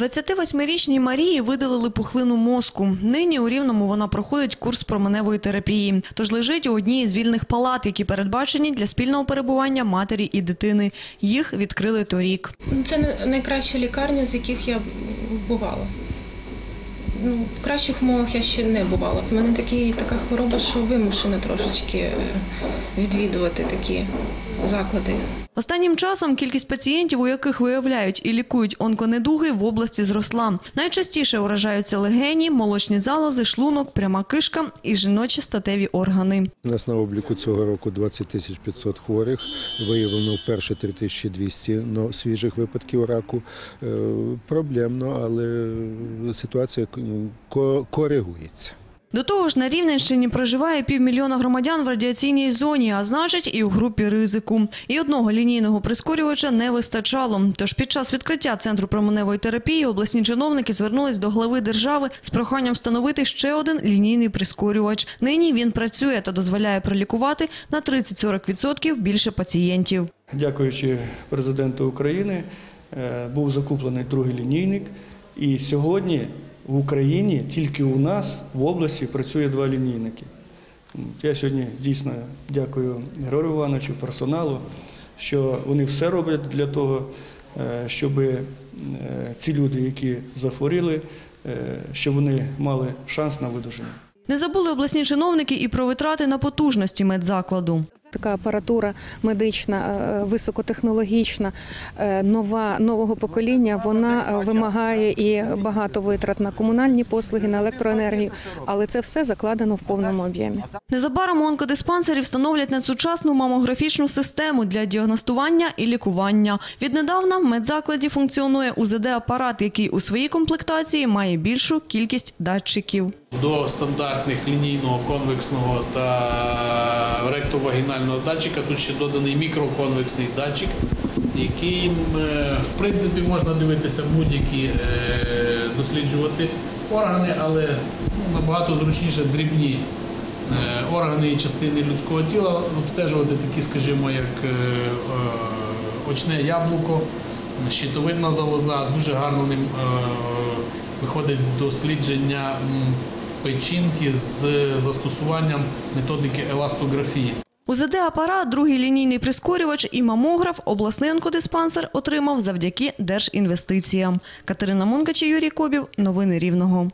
28-річній Марії видалили пухлину мозку. Нині у Рівному вона проходить курс променевої терапії. Тож лежить у одній із вільних палат, які передбачені для спільного перебування матері і дитини. Їх відкрили торік. Це найкраща лікарня, з яких я бувала. Ну, в кращих умовах я ще не бувала. У мене такі, така хвороба, що вимушена трошечки е, відвідувати такі заклади. Останнім часом кількість пацієнтів, у яких виявляють і лікують онконедуги, в області зросла. Найчастіше уражаються легені, молочні залози, шлунок, пряма кишка і жіночі статеві органи. У нас на обліку цього року 20 тисяч 500 хворих. Виявлено вперше 3200 но- свіжих випадків раку. Е, Проблемно, але ситуація ко- коригується. До того ж, на Рівненщині проживає півмільйона громадян в радіаційній зоні, а значить і у групі ризику. І одного лінійного прискорювача не вистачало. Тож під час відкриття центру променевої терапії обласні чиновники звернулись до глави держави з проханням встановити ще один лінійний прискорювач. Нині він працює та дозволяє пролікувати на 30-40% більше пацієнтів. Дякуючи президенту України, е, був закуплений другий лінійник. І сьогодні в Україні тільки у нас в області працює два лінійники. Я сьогодні дійсно дякую Григорію Івановичу, персоналу, що вони все роблять для того, е, щоб ці люди, які захворіли, е, щоб вони мали шанс на видуження. Не забули обласні чиновники і про витрати на потужності медзакладу. Така апаратура медична, е, високотехнологічна, е, нова нового покоління. Вона е, вимагає і багато витрат на комунальні послуги, на електроенергію, але це все закладено в повному об'ємі. Незабаром онкодиспансері встановлять надсучасну мамографічну систему для діагностування і лікування. Віднедавна в медзакладі функціонує УЗД-апарат, який у своїй комплектації має більшу кількість датчиків. До стандартних лінійного конвексного та ректовагінального датчика. Тут ще доданий мікроконвексний датчик, який е, в принципі можна дивитися будь-які е, досліджувати органи, але ну, набагато зручніше дрібні е, органи і частини людського тіла обстежувати такі, скажімо, як очне яблуко, щитовидна залоза. Дуже гарно ним виходить дослідження печінки з застосуванням методики еластографії. УЗД-апарат, другий лінійний прискорювач і мамограф обласний онкодиспансер отримав завдяки держінвестиціям. Катерина Мункач Юрій Кобів. Новини Рівного.